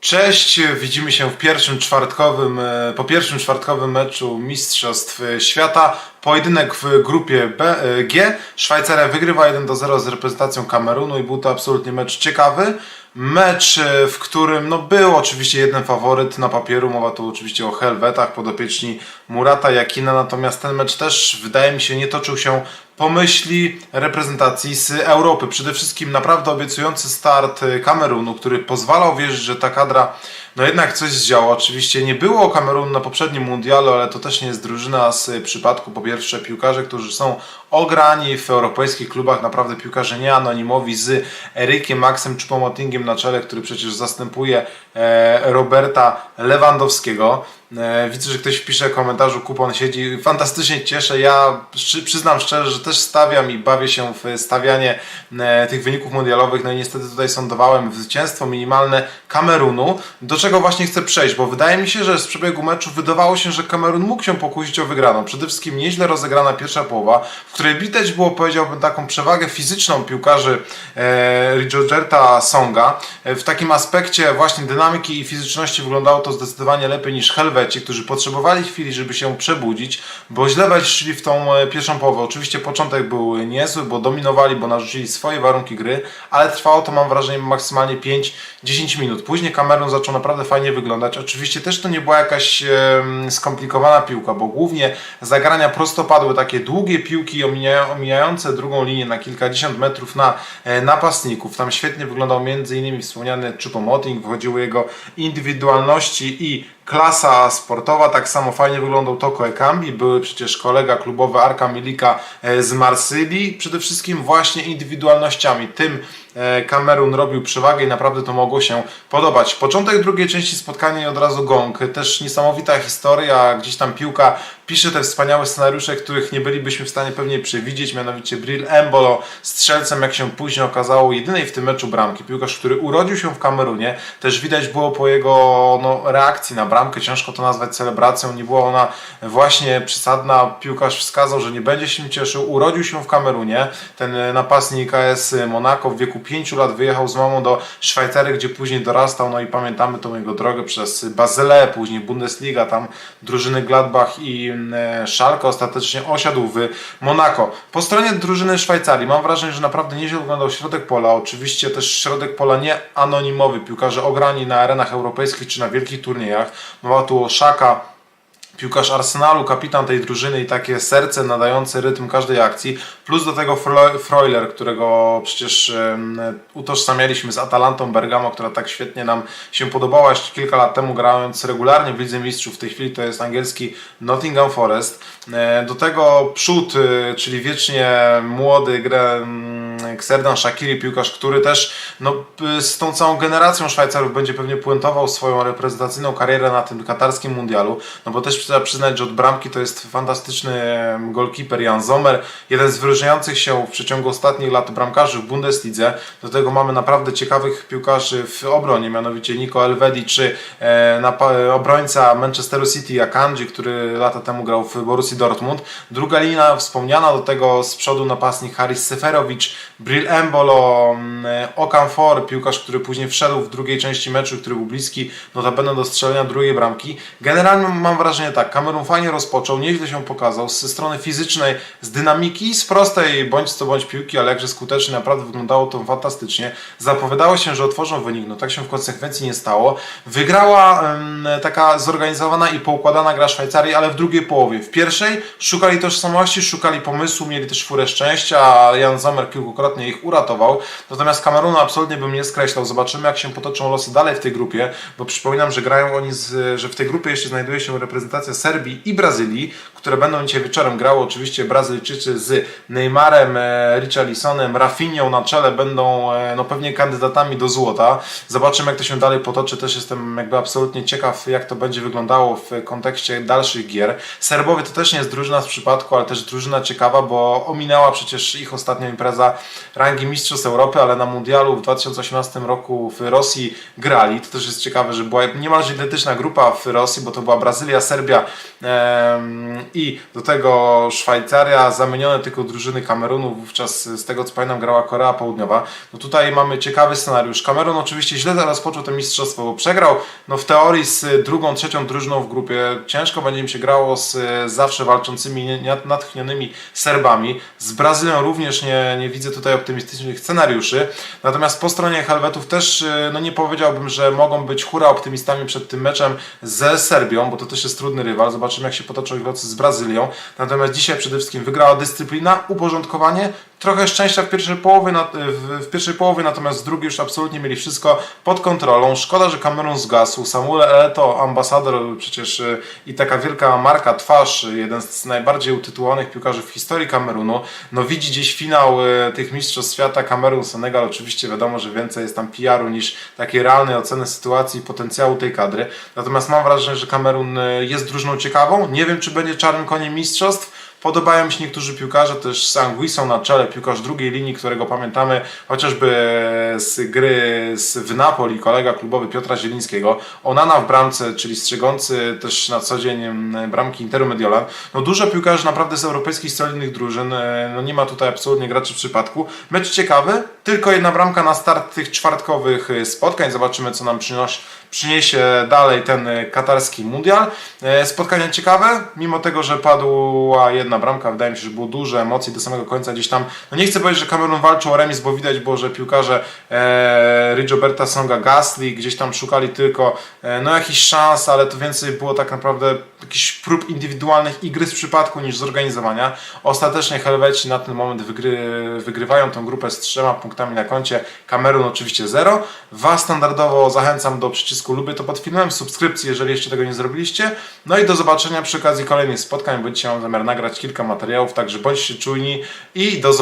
Cześć, widzimy się w pierwszym czwartkowym, e, po pierwszym czwartkowym meczu Mistrzostw Świata. Pojedynek w grupie B, e, G. Szwajcaria wygrywa 1 do 0 z reprezentacją Kamerunu i był to absolutnie mecz ciekawy. Mecz, e, w którym no, był oczywiście jeden faworyt na papieru, mowa tu oczywiście o Helwetach, podopieczni Murata Jakina, natomiast ten mecz też wydaje mi się nie toczył się pomyśli reprezentacji z Europy. Przede wszystkim naprawdę obiecujący start e, Kamerunu, który pozwalał wierzyć, że ta kadra no jednak coś zdziała. Oczywiście nie było Kamerunu na poprzednim mundialu, ale to też nie jest drużyna z e, przypadku po pierwsze piłkarze, którzy są ograni w europejskich klubach, naprawdę piłkarze nieanonimowi z Erykiem Maxem Choupo-Motingiem na czele, który przecież zastępuje e, Roberta Lewandowskiego. E, Widzę, że ktoś pisze w komentarzu, kupon siedzi. Fantastycznie cieszę. Ja przy- przyznam szczerze, że też stawiam i bawię się w stawianie e, tych wyników mundialowych. No i niestety tutaj sądowałem zwycięstwo minimalne Kamerunu. Do czego właśnie chcę przejść, bo wydaje mi się, że z przebiegu meczu wydawało się, że Kamerun mógł się pokusić o wygraną. Przede wszystkim nieźle rozegrana pierwsza połowa, w której widać było, powiedziałbym, taką przewagę fizyczną piłkarzy e, Rijogerta Songa. E, w takim aspekcie właśnie dynamiki i fizyczności wyglądało to zdecydowanie lepiej niż Helweci, którzy potrzebowali chwili, żeby się przebudzić, bo źle weszli w tą e, pierwszą połowę. Oczywiście początek był niezły, bo dominowali, bo narzucili swoje warunki gry, ale trwało to mam wrażenie maksymalnie 5-10 minut. Później Kamerun zaczął naprawdę fajnie wyglądać. Oczywiście też to nie była jakaś skomplikowana piłka, bo głównie zagrania prostopadłe, takie długie piłki omija- omijające drugą linię na kilkadziesiąt metrów na e, napastników. Tam świetnie wyglądał m.in. wspomniany Choupo-Moting, wychodziły jego indywidualności i klasa sportowa. Tak samo fajnie wyglądał Toko Ekambi, były przecież kolega klubowy Arka Milika e, z Marsylii. Przede wszystkim właśnie indywidualnościami. Tym e, Kamerun robił przewagę i naprawdę to mogło się podobać. Początek drugiej części spotkania i od razu gong. Też niesamowita historia, gdzieś tam piłka pisze te wspaniałe scenariusze, których nie bylibyśmy w stanie pewnie przewidzieć, mianowicie Bril Embolo, strzelcem, jak się później okazało, jedynej w tym meczu bramki. Piłkarz, który urodził się w Kamerunie, też widać było po jego no, reakcji na bramkę, ciężko to nazwać celebracją, nie była ona właśnie przesadna. Piłkarz wskazał, że nie będzie się cieszył, urodził się w Kamerunie. Ten e, napastnik AS Monaco w wieku 5 lat wyjechał z mamą do Szwajcarii, gdzie później dorastał, no i pamiętamy tą jego drogę przez Bazyle, później Bundesliga, tam drużyny Gladbach i e, Schalke ostatecznie osiadł w Monako. Po stronie drużyny Szwajcarii mam wrażenie, że naprawdę nieźle wyglądał środek pola. Oczywiście też środek pola nie anonimowy. Piłkarze ograni na arenach europejskich czy na wielkich turniejach. Mowa tu o Szaka, piłkarz Arsenalu, kapitan tej drużyny i takie serce nadające rytm każdej akcji, plus do tego Freuler, którego przecież utożsamialiśmy z Atalantą Bergamo, która tak świetnie nam się podobała jeszcze kilka lat temu, grając regularnie w Lidze Mistrzów, w tej chwili to jest angielski Nottingham Forest. E, Do tego przód, e, czyli wiecznie młody gra, mm, Xerdan Shakiri, piłkarz, który też no, z tą całą generacją Szwajcarów będzie pewnie puentował swoją reprezentacyjną karierę na tym katarskim mundialu, no bo też trzeba przyznać, że od bramki to jest fantastyczny golkiper Jan Sommer, jeden z wyróżniających się w przeciągu ostatnich lat bramkarzy w Bundeslidze. Do tego mamy naprawdę ciekawych piłkarzy w obronie, mianowicie Nico Elvedi czy e, napa- obrońca Manchesteru City Akanji, który lata temu grał w Borussii Dortmund. Druga linia wspomniana, do tego z przodu napastnik Haris Seferovic, Bril Embolo, mm, Okafor, piłkarz, który później wszedł w drugiej części meczu, który był bliski notabene do strzelenia drugiej bramki. Generalnie mam wrażenie tak, Kamerun fajnie rozpoczął, nieźle się pokazał, ze strony fizycznej, z dynamiki, z prostej bądź co bądź piłki, ale jakże skutecznie, naprawdę wyglądało to fantastycznie. Zapowiadało się, że otworzą wynik, no tak się w konsekwencji nie stało. Wygrała taka zorganizowana i poukładana gra Szwajcarii, ale w drugiej połowie. W pierwszej szukali tożsamości, szukali pomysłu, mieli też furę szczęścia, Jan Sommer kilkukrotnie ich uratował. Natomiast Kamerunu absolutnie bym nie skreślał. Zobaczymy, jak się potoczą losy dalej w tej grupie, bo przypominam, że grają oni, z, że w tej grupie jeszcze znajduje się reprezentacja Serbii i Brazylii, które będą dzisiaj wieczorem grały. Oczywiście Brazylijczycy z Neymarem, e, Richarlisonem, Rafinhą na czele będą e, no, pewnie kandydatami do złota. Zobaczymy, jak to się dalej potoczy. Też jestem jakby absolutnie ciekaw, jak to będzie wyglądało w kontekście dalszych gier. Serbowie to też nie jest drużyna z przypadku, ale też drużyna ciekawa, bo ominęła przecież ich ostatnia impreza rangi Mistrzostw Europy, ale na Mundialu w 2018 roku w Rosji grali. To też jest ciekawe, że była niemalże identyczna grupa w Rosji, bo to była Brazylia, Serbia i do tego Szwajcaria, zamienione tylko drużyny Kamerunu, wówczas z tego co pamiętam grała Korea Południowa. No tutaj mamy ciekawy scenariusz. Kamerun oczywiście źle rozpoczął to mistrzostwo, bo przegrał no w teorii z drugą, trzecią drużyną w grupie. Ciężko będzie im się grało z e, zawsze walczącymi, natchnionymi Serbami. Z Brazylią również nie, nie widzę tutaj optymistycznych scenariuszy. Natomiast po stronie Helwetów też e, no nie powiedziałbym, że mogą być hura optymistami przed tym meczem ze Serbią, bo to też jest trudny rywal. Zobaczymy jak się potoczą ich losy z Brazylią. Natomiast dzisiaj przede wszystkim wygrała dyscyplina, uporządkowanie, trochę szczęścia w pierwszej połowie, w, pierwszej połowie, natomiast w drugiej już absolutnie mieli wszystko pod kontrolą. Szkoda, że Kamerun zgasł. Samuel Eto'o, ambasador przecież y, i taka wielka marka, twarz, y, jeden z najbardziej utytułowanych piłkarzy w historii Kamerunu, no widzi gdzieś finał y, tych mistrzostw świata Kamerun, Senegal. Oczywiście wiadomo, że więcej jest tam PR-u niż takiej realnej oceny sytuacji i potencjału tej kadry. Natomiast mam wrażenie, że Kamerun jest drużyną ciekawą. Nie wiem, czy będzie czarnym koniem mistrzostw. Podobają mi się niektórzy piłkarze, też Sanguisą na czele, piłkarz drugiej linii, którego pamiętamy chociażby z gry z, w Napoli, kolega klubowy Piotra Zielińskiego. Onana w bramce, czyli strzegący też na co dzień mm, bramki Interu Mediolan. No dużo piłkarzy naprawdę z europejskich solidnych drużyn, e, no nie ma tutaj absolutnie graczy w przypadku. Mecz ciekawy, tylko jedna bramka na start tych czwartkowych e, spotkań. Zobaczymy co nam przynosi przyniesie dalej ten e, katarski mundial. Spotkania ciekawe, mimo tego, że padła jedna bramka, wydaje mi się, że było dużo emocji do samego końca gdzieś tam. No nie chcę powiedzieć, że Kamerun walczył o remis, bo widać było, że piłkarze e, Rigoberta Songa Gasly gdzieś tam szukali tylko e, no jakichś szans, ale to więcej było tak naprawdę jakichś prób indywidualnych i gry z przypadku niż zorganizowania. Ostatecznie Helweci na ten moment wygry, wygrywają tę grupę z trzema punktami na koncie. Kamerun oczywiście zero. Was standardowo zachęcam do przycisku lubię to pod filmem, subskrypcji, jeżeli jeszcze tego nie zrobiliście. No i do zobaczenia przy okazji kolejnych spotkań. Będziecie mam zamiar nagrać kilka materiałów, także bądźcie czujni i do zobaczenia.